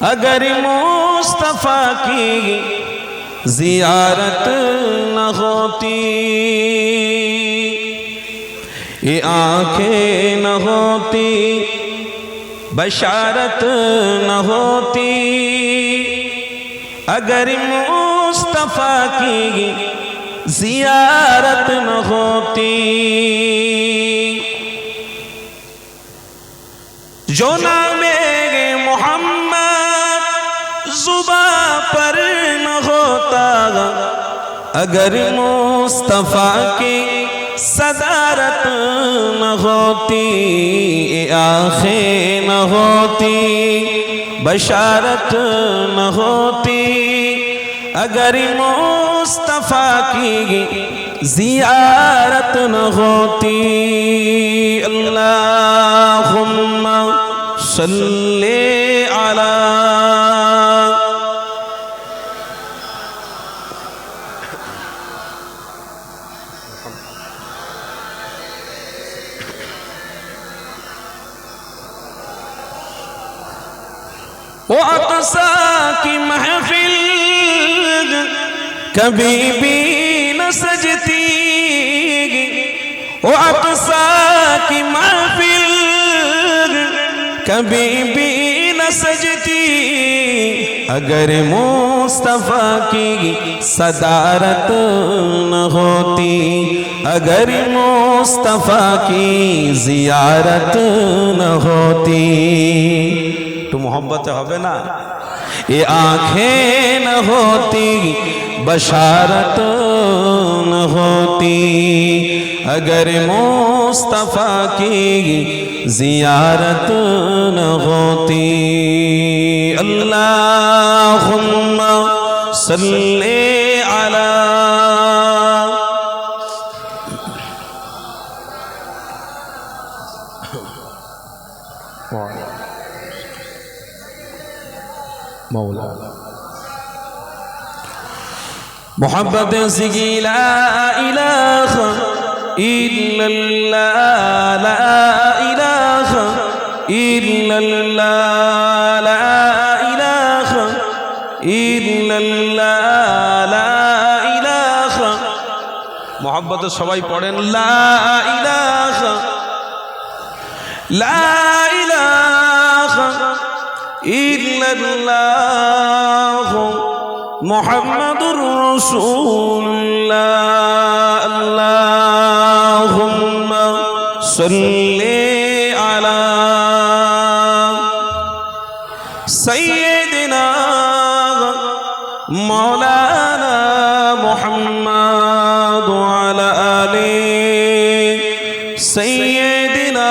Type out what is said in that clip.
اگر مصطفیٰ کی زیارت نہ ہوتی یہ آنکھیں نہ ہوتی بشارت نہ ہوتی اگر مصطفیٰ کی زیارت نہ ہوتی جو نام اگر مصطفیٰ کی صدارت نہ ہوتی آنکھیں نہ ہوتی، بشارت نہ ہوتی، اگر مصطفیٰ کی زیارت نہ ہوتی، اللہم صلی علی وأقساك محفل كبيبي نسجتي وأقساك محفل كبيبي نسجتي اگر مصطفیٰ کی صدارت نہ ہوتی اگر مصطفیٰ کی زیارت نہ ہوتی মোহব্বতে হবে না এ আঁখে ন হতি বশারত ন হতি अगर मुस्तफ़ा की जियारत न होती अल्लाहुम्मा सल्ले अला মৌলা محبت سگی لا الہ الا اللہ لا الہ الا اللہ لا الہ الا اللہ لا الہ محبت সবাই পড়েন لا الہ لا ইল্লাল্লাহ মুহাম্মাদুর রাসূলুল্লাহ। আল্লাহুম্মা সাল্লি আলা সাইয়্যিদিনা মাওলানা মুহাম্মাদ ওয়া আলা আলি সাইয়্যিদিনা